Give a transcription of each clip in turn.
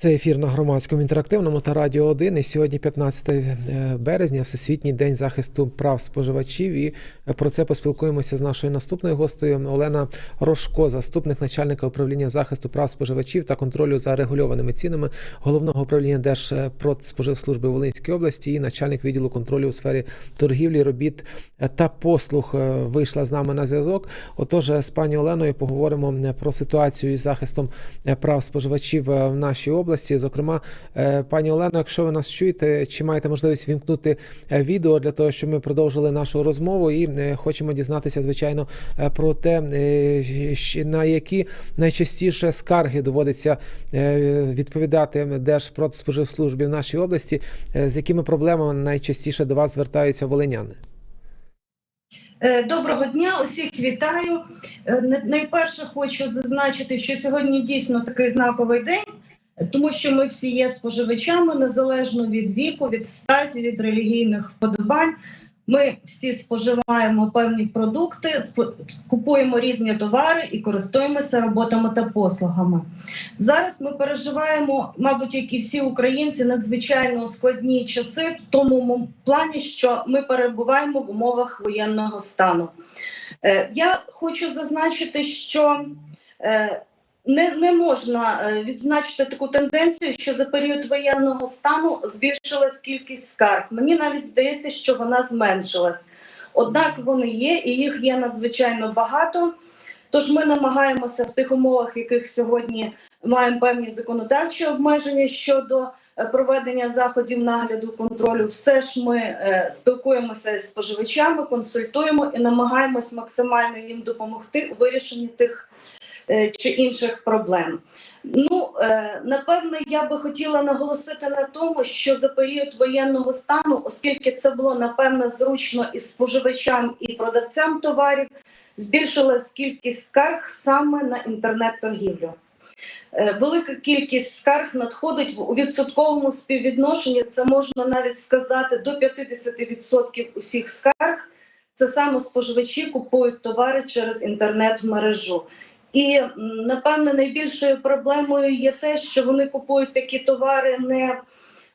Це ефір на громадському інтерактивному та радіо 1. І сьогодні, 15 е, березня, Всесвітній день захисту прав споживачів. І е, про це поспілкуємося з нашою наступною гостею Олена Рожко, заступник начальника управління захисту прав споживачів та контролю за регульованими цінами головного управління Держпродспоживслужби Волинської області і начальник відділу контролю у сфері торгівлі, робіт е, та послуг вийшла з нами на зв'язок. Отож, з пані Оленою поговоримо про ситуацію із захистом прав споживачів в нашій області. Зокрема, е, пані Олено, якщо ви нас чуєте, чи маєте можливість вімкнути е, відео для того, щоб ми продовжили нашу розмову, і е, хочемо дізнатися, звичайно, про те, на які найчастіше скарги доводиться відповідати Держпродспоживслужбі в нашій області, з якими проблемами найчастіше до вас звертаються волиняни. Доброго дня, усіх вітаю. Найперше хочу зазначити, що сьогодні дійсно такий знаковий день, тому що ми всі є споживачами незалежно від віку, від статі, від релігійних вподобань. Ми всі споживаємо певні продукти, купуємо різні товари і користуємося роботами та послугами. Зараз ми переживаємо, мабуть, як і всі українці, надзвичайно складні часи в тому плані, що ми перебуваємо в умовах воєнного стану. Е, Я хочу зазначити, що е, не, не можна е, відзначити таку тенденцію, що за період воєнного стану збільшилась кількість скарг. Мені навіть здається, що вона зменшилась. Однак вони є, і їх є надзвичайно багато. Тож ми намагаємося в тих умовах, яких сьогодні маємо певні законодавчі обмеження щодо е, проведення заходів нагляду контролю. Все ж ми е, спілкуємося з споживачами, консультуємо і намагаємось максимально їм допомогти у вирішенні тих чи інших проблем. Ну е, напевне, я би хотіла наголосити на тому, що за період воєнного стану, оскільки це було напевне зручно і споживачам, і продавцям товарів, збільшилась кількість скарг саме на інтернет-торгівлю. Е, Велика кількість скарг надходить у відсотковому співвідношенні. Це можна навіть сказати до 50% усіх скарг. Це саме споживачі купують товари через інтернет-мережу. І напевне найбільшою проблемою є те, що вони купують такі товари не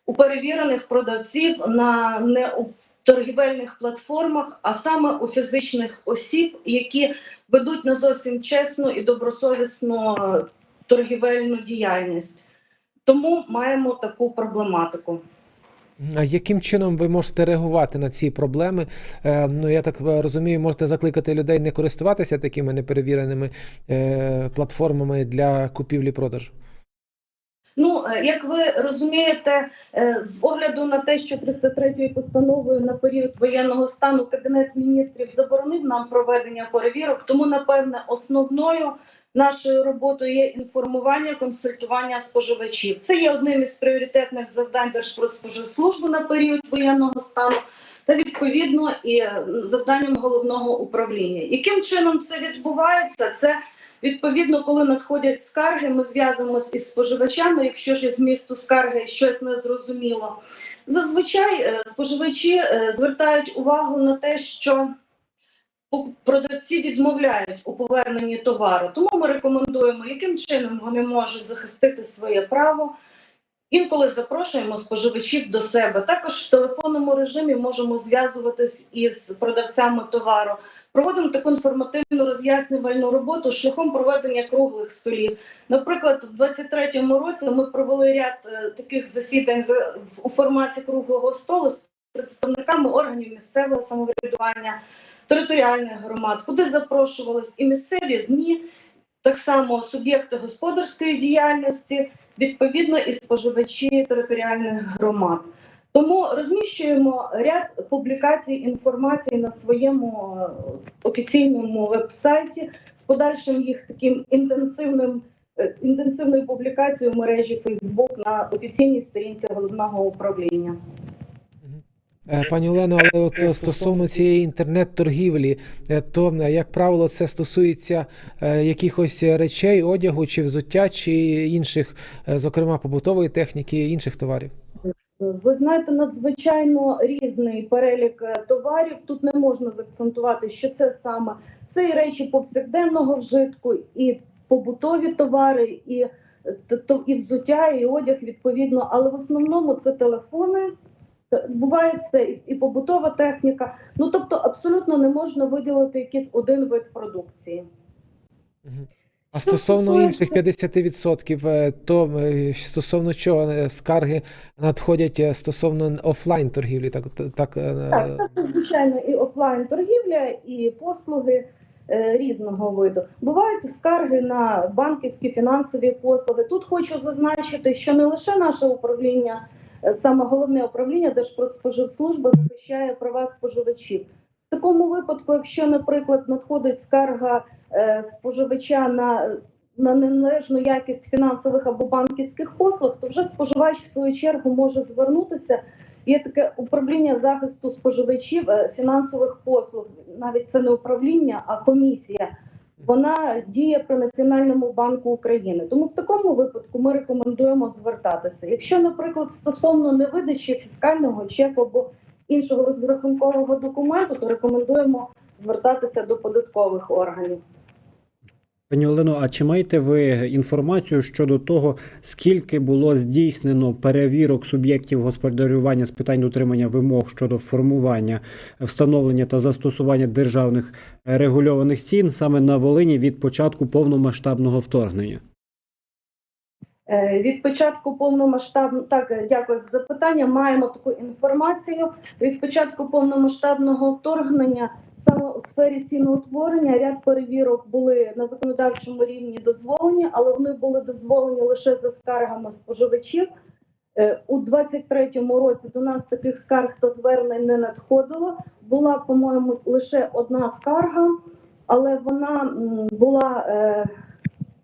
у перевірених продавців, на не у торгівельних платформах, а саме у фізичних осіб, які ведуть не зовсім чесну і добросовісну е, торгівельну діяльність. Тому маємо таку проблематику. А яким чином ви можете реагувати на ці проблеми? Е, Ну я так розумію, можете закликати людей не користуватися такими неперевіреними е, платформами для купівлі-продажу. Ну, е, як ви розумієте, е, з огляду на те, що 303 постановою на період воєнного стану Кабінет міністрів заборонив нам проведення перевірок, тому напевне основною нашою роботою є інформування, консультування споживачів. Це є одним із пріоритетних завдань Держпродспоживслужби на період воєнного стану. Та відповідно і завданням головного управління. Яким чином це відбувається? Це Відповідно, коли надходять скарги, ми зв'язуємося із споживачами. Якщо ж із змісту скарги щось не зрозуміло, зазвичай е, споживачі е, звертають увагу на те, що продавці відмовляють у поверненні товару. Тому ми рекомендуємо, яким чином вони можуть захистити своє право. Інколи запрошуємо споживачів до себе. Також в телефонному режимі можемо зв'язуватись із продавцями товару. Проводимо таку інформативну роз'яснювальну роботу шляхом проведення круглих столів. Наприклад, у 2023 році ми провели ряд е, таких засідань за- у форматі круглого столу з представниками органів місцевого самоврядування, територіальних громад, куди запрошувались і місцеві ЗМІ, так само суб'єкти господарської діяльності, відповідно і споживачі територіальних громад. Тому розміщуємо ряд публікацій інформації на своєму е, офіційному веб-сайті з подальшим їх таким інтенсивним е, інтенсивною публікацією в мережі Facebook на офіційній сторінці головного управління. Е, Пані Олено, але от е, стосовно цієї інтернет-торгівлі, е, то як правило це стосується якихось речей, одягу чи взуття, чи інших, зокрема побутової техніки, інших товарів. Ви знаєте, надзвичайно різний перелік товарів. Тут не можна заакцентувати, що це саме це і речі повсякденного вжитку, і побутові товари, і то і взуття, і одяг відповідно, але в основному це телефони. Т- Буває все, і- побутова техніка. Ну тобто, абсолютно не можна виділити якийсь один вид продукції. А стосовно інших 50%, е, то е, стосовно чого е, скарги надходять е, стосовно офлайн торгівлі, так так, е, Так, це звичайно і офлайн торгівля, і послуги е, різного виду. Бувають скарги на банківські фінансові послуги. Тут хочу зазначити, що не лише наше управління, е, саме головне управління Держпродспоживслужба захищає права споживачів. В такому випадку, якщо, наприклад, надходить скарга е, споживача на на неналежну якість фінансових або банківських послуг, то вже споживач в свою чергу може звернутися Є таке управління захисту споживачів е, фінансових послуг. Навіть це не управління, а комісія. Вона діє при Національному банку України. Тому в такому випадку ми рекомендуємо звертатися. Якщо, наприклад, стосовно невидачі фіскального чеку або іншого розрахункового документу, то рекомендуємо звертатися до податкових органів. Пані Олено, а чи маєте ви інформацію щодо того, скільки було здійснено перевірок суб'єктів господарювання з питань дотримання вимог щодо формування, встановлення та застосування державних регульованих цін саме на Волині від початку повномасштабного вторгнення? Е, Від початку повномасштабного так, дякую за запитання. Маємо таку інформацію. Від початку повномасштабного вторгнення саме у сфері ціноутворення ряд перевірок були на законодавчому рівні дозволені, але вони були дозволені лише за скаргами споживачів. Е, У 23-му році до нас таких скарг та звернень не надходило. Була, по-моєму, лише одна скарга, але вона була е,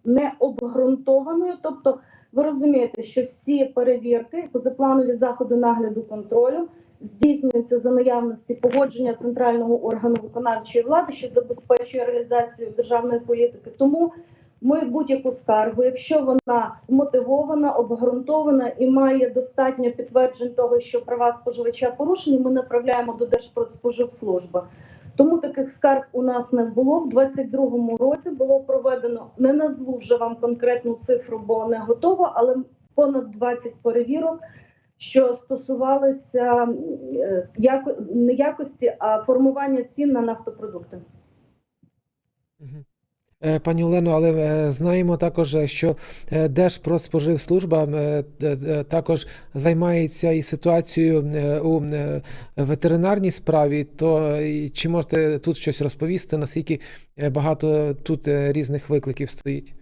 не обґрунтованою. Тобто, ви розумієте, що всі перевірки, позапланові заходи нагляду контролю здійснюються за наявності погодження центрального органу виконавчої влади, що забезпечує реалізацію державної політики. Тому ми будь-яку скаргу, якщо вона мотивована, обґрунтована і має достатньо підтверджень того, що права споживача порушені, ми направляємо до Держпродспоживслужби. Тому таких скарг у нас не було. В 22-му році було проведено, не назву вже вам конкретну цифру, бо не готова, але понад 20 перевірок, що стосувалися е, яко, не якості, а формування цін на нафтопродукти. Е, Пані Олено, але е, знаємо також, що Держпродспоживслужба також займається і ситуацією у ветеринарній справі. То чи можете тут щось розповісти, наскільки багато тут різних викликів стоїть?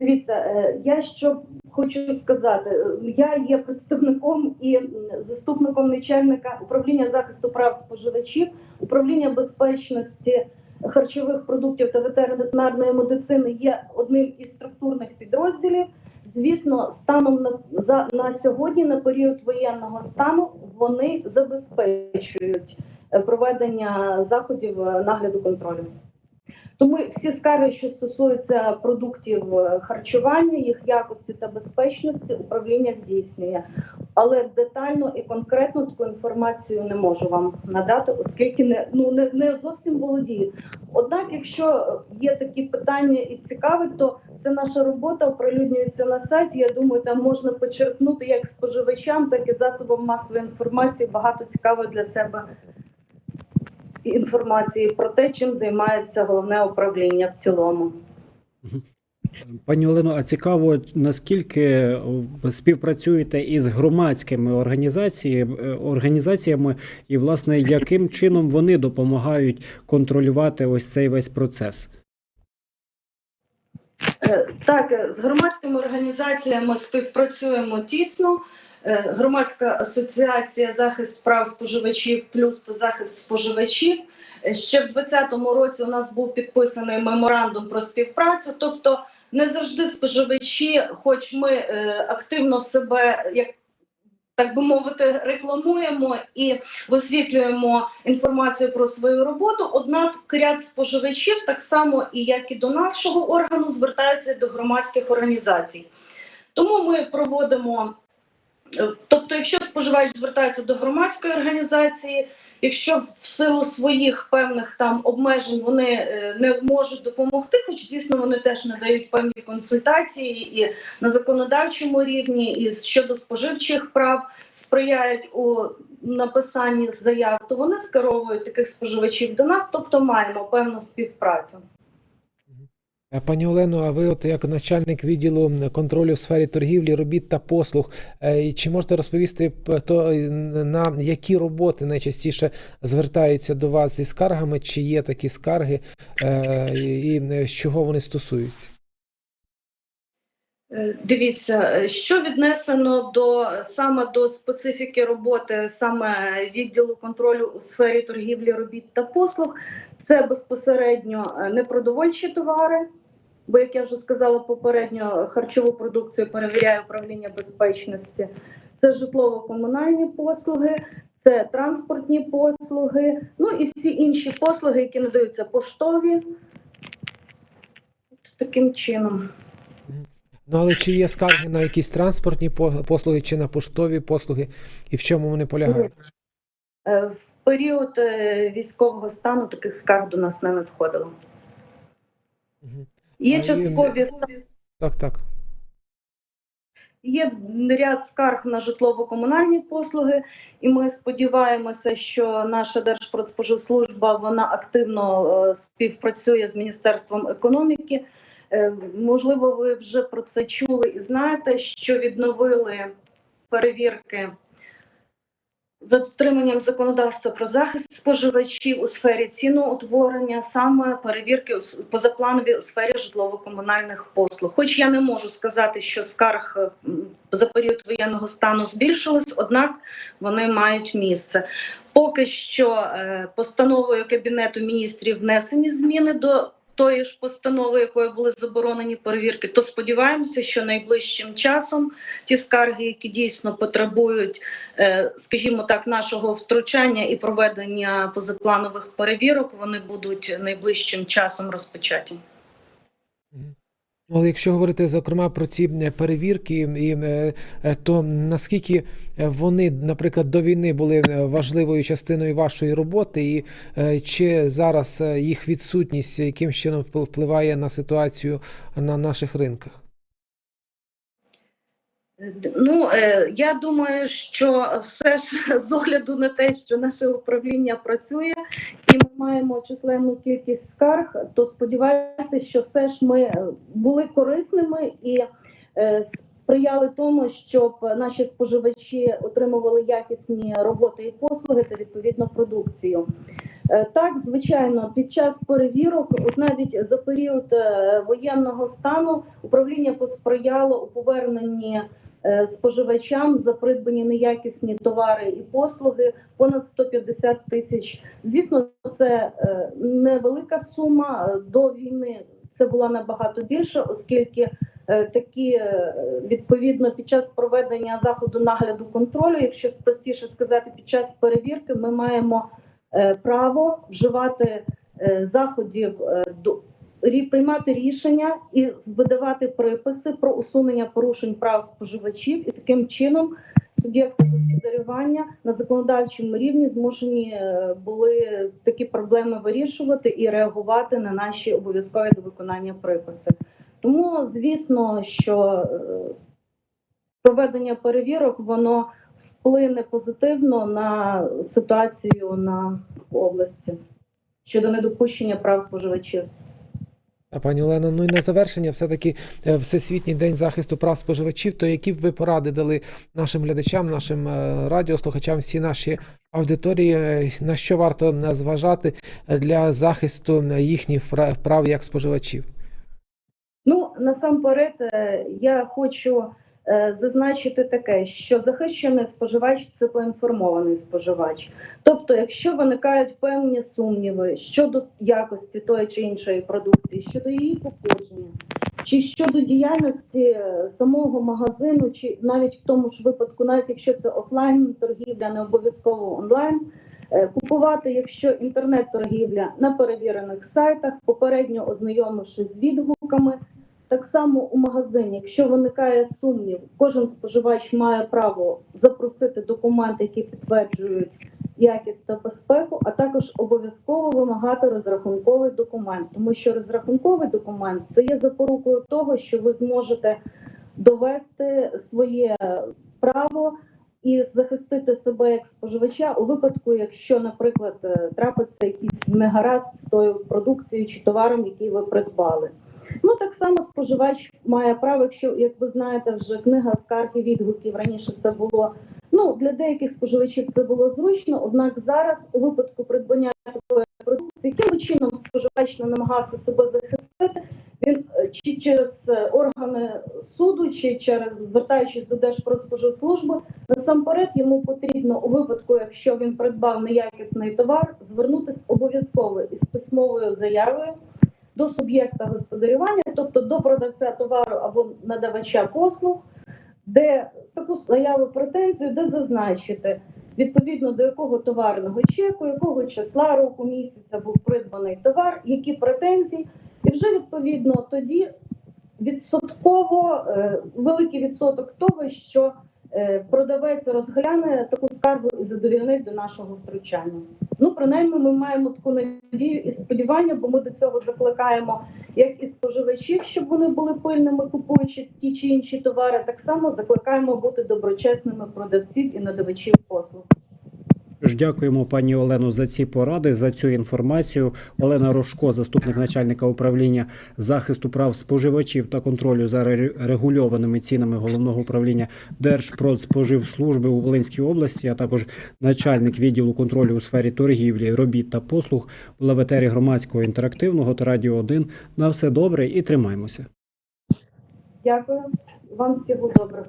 Дивіться, е, я що хочу сказати, я є представником і заступником начальника управління захисту прав споживачів, управління безпечності харчових продуктів та ветеринарної медицини є одним із структурних підрозділів. Звісно, станом на за на сьогодні, на період воєнного стану, вони забезпечують е, проведення заходів е, нагляду контролю. Тому всі скарги, що стосуються продуктів е, харчування, їх якості та безпечності, управління здійснює. Але детально і конкретно таку інформацію не можу вам надати, оскільки не ну не, не зовсім володію. Однак, якщо є такі питання і цікавить, то це наша робота оприлюднюється на сайті. Я думаю, там можна почерпнути як споживачам, так і засобам масової інформації багато цікавої для себе інформації про те, чим займається головне управління в цілому. Пані Олено, а цікаво, наскільки ви співпрацюєте із громадськими організаціями, е, організаціями, і власне яким чином вони допомагають контролювати ось цей весь процес? Е, Так, е, з громадськими організаціями співпрацюємо тісно. Е, Громадська асоціація захист прав споживачів плюс та захист споживачів. Е, Ще в 2020 році у нас був підписаний меморандум про співпрацю. Тобто, не завжди споживачі, хоч ми е, активно себе як. Так би мовити, рекламуємо і висвітлюємо інформацію про свою роботу. Однак ряд споживачів, так само і як і до нашого органу, звертаються до громадських організацій. Тому ми проводимо. Е, Тобто, якщо споживач звертається до громадської організації, Якщо в силу своїх певних там обмежень вони е, не можуть допомогти, хоч звісно вони теж надають певні консультації і на законодавчому рівні, і щодо споживчих прав сприяють у написанні заяв, то вони скеровують таких споживачів до нас, тобто маємо певну співпрацю. Е, Пані Олено, а ви, от як начальник відділу контролю в сфері торгівлі, робіт та послуг, е, чи можете розповісти то е, на які роботи найчастіше звертаються до вас зі скаргами? Чи є такі скарги, і з чого вони стосуються? Дивіться, що віднесено до саме до специфіки роботи, саме відділу контролю у сфері торгівлі, робіт та послуг, це безпосередньо непродовольчі товари. Бо, як я вже сказала попередньо, харчову продукцію перевіряє управління безпечності. Це житлово-комунальні послуги, це транспортні послуги, ну і всі інші послуги, які надаються поштові. От Таким чином. Ну але чи є скарги на якісь транспортні послуги, чи на поштові послуги, і в чому вони полягають? Е, В період е, військового стану таких скарг до нас не надходило. Є часткові Так, так. є ряд скарг на житлово-комунальні послуги, і ми сподіваємося, що наша Держпродспоживслужба вона активно е, співпрацює з Міністерством економіки. Е, Можливо, ви вже про це чули і знаєте, що відновили перевірки за дотриманням законодавства про захист споживачів у сфері ціноутворення, саме перевірки позапланові у сфері житлово-комунальних послуг. Хоч я не можу сказати, що скарг е, за період воєнного стану збільшилось, однак вони мають місце. Поки що е, постановою Кабінету міністрів внесені зміни до тої ж постанови, якою були заборонені перевірки, то сподіваємося, що найближчим часом ті скарги, які дійсно потребують е, скажімо так, нашого втручання і проведення позапланових перевірок, вони будуть найближчим часом розпочаті. Але якщо говорити зокрема про ці е, перевірки, і, е, е, то наскільки вони, наприклад, до війни були важливою частиною вашої роботи, і чи зараз їх відсутність яким чином впл- впливає на ситуацію на наших ринках? Ну е, я думаю, що все ж з огляду на те, що наше управління працює, і ми маємо численну кількість скарг, то сподіваюся, що все ж ми е, були корисними і е, сприяли тому, щоб наші споживачі отримували якісні роботи і послуги та відповідно продукцію. Так, звичайно, під час перевірок, от навіть за період воєнного стану, управління посприяло у поверненні споживачам за придбані неякісні товари і послуги понад 150 тисяч. Звісно, це е, невелика сума Е, до війни. Це була набагато більше, оскільки е, такі е, відповідно під час проведення заходу нагляду контролю, якщо простіше сказати, під час перевірки ми маємо е, право вживати е, заходів е, до приймати рішення і видавати приписи про усунення порушень прав споживачів, і таким чином суб'єкти господарювання на законодавчому рівні змушені е, були такі проблеми вирішувати і реагувати на наші обов'язкові до виконання приписи. Тому, звісно, що е, проведення перевірок воно вплине позитивно на ситуацію на області щодо недопущення прав споживачів. А пані Олено, ну і на завершення, все-таки е, Всесвітній день захисту прав споживачів. То які б ви поради дали нашим глядачам, нашим е, радіослухачам, всі наші аудиторії, е, на що варто е, зважати е, для захисту е, їхніх прав як споживачів? Ну насамперед, е, я хочу е, зазначити таке, що захищений споживач це поінформований споживач. Тобто, якщо виникають певні сумніви щодо якості тої чи іншої продукції, щодо її походження, чи щодо діяльності е, самого магазину, чи навіть в тому ж випадку, навіть якщо це офлайн торгівля, не обов'язково онлайн. е, Купувати, якщо інтернет-торгівля на перевірених сайтах, попередньо ознайомившись з відгуками, так само у магазині, якщо виникає сумнів, кожен споживач має право запросити документи, які підтверджують якість та безпеку, а також обов'язково вимагати розрахунковий документ, тому що розрахунковий документ це є запорукою того, що ви зможете довести своє право і захистити себе як споживача у випадку, якщо, наприклад, трапиться якийсь негаразд з тою продукцією чи товаром, який ви придбали. Ну так само споживач має право, якщо як ви знаєте, вже книга скарг і відгуків раніше це було. Ну для деяких споживачів це було зручно. Однак зараз, у випадку придбання такої продукції, яким чином споживач не намагався себе захистити, він е, чи через е, органи суду, чи через звертаючись до Держпродспоживслужби, насамперед йому потрібно у випадку, якщо він придбав неякісний товар, звернутися обов'язково із письмовою заявою до суб'єкта господарювання, тобто до продавця товару або надавача послуг, де таку заяву претензію, де зазначити відповідно до якого товарного чеку, якого числа року місяця був придбаний товар, які претензії, і вже відповідно тоді відсотково е, великий відсоток того, що е, продавець розгляне таку скаргу і задовільнить до нашого втручання. Ну, принаймні, ми маємо таку надію і сподівання, бо ми до цього закликаємо як і споживачів, щоб вони були пильними, купуючи ті чи інші товари. Так само закликаємо бути доброчесними продавців і надавачів послуг. Ж дякуємо пані Олено за ці поради, за цю інформацію. Олена Рожко, заступник начальника управління захисту прав споживачів та контролю за ре- регульованими цінами головного управління Держпродспоживслужби у Волинській області, а також начальник відділу контролю у сфері торгівлі, робіт та послуг була в етері громадського інтерактивного та радіо 1. На все добре і тримаємося. Дякую вам всього доброго.